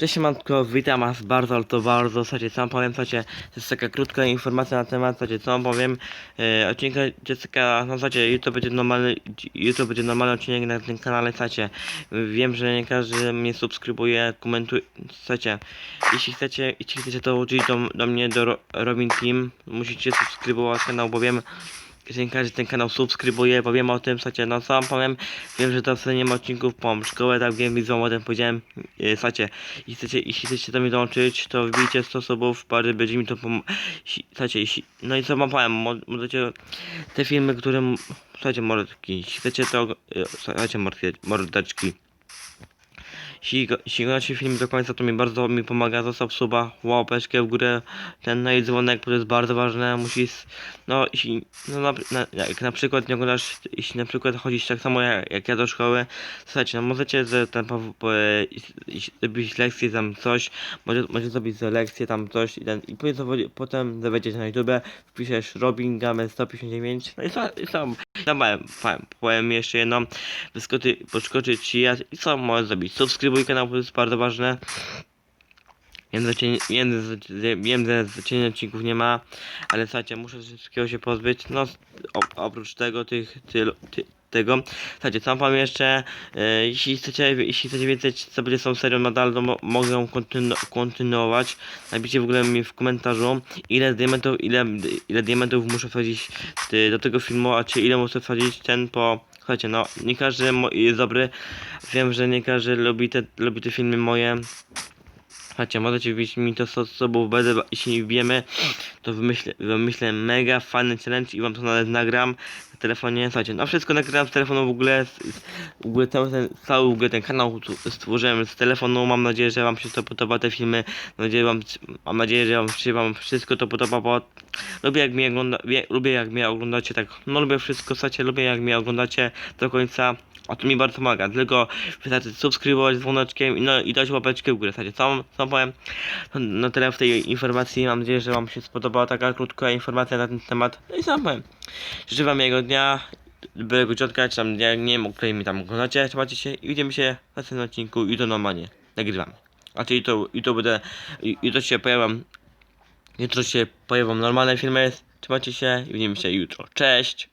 Cześć Matko, witam was bardzo, ale to bardzo, słuchajcie, co powiem, słuchajcie, to jest taka krótka informacja na temat, słuchajcie, co powiem, e, odcinka Jessica, no słuchajcie, jutro będzie normalny, jutro będzie normalny odcinek na tym kanale, słuchajcie, wiem, że nie każdy mnie subskrybuje, komentuje, słuchajcie, jeśli chcecie, jeśli chcecie to uczyć do, do mnie, do Ro- Robin Team, musicie subskrybować kanał, bo wiem, każdy ten kanał subskrybuje, bo wiem o tym, słuchajcie, no wam powiem, wiem, że to w nie ma odcinków po szkołę, tak wiem, widzą o tym powiedziałem, e, słuchajcie, jeśli chcecie, jeśli chcecie do mnie dołączyć, to wbijcie 100 subów, bardzo będzie mi to pom... jeśli- Słuchajcie, jeśli... no i co wam powiem, mo- możecie te filmy, które, słuchajcie, mordki, jeśli chcecie to, e, słuchajcie, mordki, mordaczki, jeśli, jeśli oglądacie film do końca, to mi bardzo mi pomaga, zostaw suba, łapeczkę w górę, ten no i dzwonek, który jest bardzo ważne, musisz, no jeśli, no na, na, jak na przykład nie oglądasz, jeśli na przykład chodzisz tak samo jak, jak ja do szkoły, słuchajcie, no możecie z, tam po, po, zrobić lekcję tam coś, może, może zrobić lekcję tam coś i, ten, i potem, potem zawejdziesz na YouTube, wpiszesz Robin Game 159, no i i co, no powiem, powiem, jeszcze jedno, wyskoczy, podskoczy ci ja i co możesz zrobić, subskrybuj kanał, to jest bardzo ważne. Wiem, że, zacienia odcinków nie ma, ale słuchajcie, muszę wszystkiego się pozbyć. No, oprócz tego, tych, ty, ty, tego. Słuchajcie, co wam jeszcze, e, jeśli chcecie, jeśli chcecie wiedzieć, co będzie z tą serią nadal, to mo, mogę ją kontynu, kontynuować. Napiszcie w ogóle mi w komentarzu, ile diamentów, ile, ile diamentów muszę wsadzić do tego filmu, a czy ile muszę wsadzić ten po... Słuchajcie, no, nie każdy jest dobry. Wiem, że nie każdy lubi te, lubi te filmy moje. Słuchajcie, możecie wbić mi to 100 subów, będę, jeśli wbijemy, to wymyślę, wymyślę mega fajny challenge i wam to nawet nagram na telefonie. Słuchajcie, no wszystko nagrałem z telefonu w ogóle, z, z, w ogóle cały ten, cały w ogóle ten kanał stworzyłem z telefonu. Mam nadzieję, że wam się to podoba te filmy. Mam nadzieję, wam, mam nadzieję, że wam się wam wszystko to podoba, bo lubię jak mnie ogląda, lubię jak mnie oglądacie tak, no lubię wszystko, słuchajcie, lubię jak mnie oglądacie do końca. A to mi bardzo pomaga, tylko wystarczy subskrybować z dzwoneczkiem i, no, i dać łapeczkę w górę. Słuchajcie, co, co powiem? No, no tyle w tej informacji. Mam nadzieję, że Wam się spodobała taka krótka informacja na ten temat. No i co powiem? Życzę Wam miłego dnia, dobrego dziotka, czy tam dnia, nie wiem, o której mi tam oglądacie. Trzymajcie się i widzimy się w następnym odcinku i to normalnie nagrywamy. A czyli to, i to będę, i- jutro się pojawiam, jutro się pojawią normalne filmy. Trzymajcie się i widzimy się jutro. Cześć!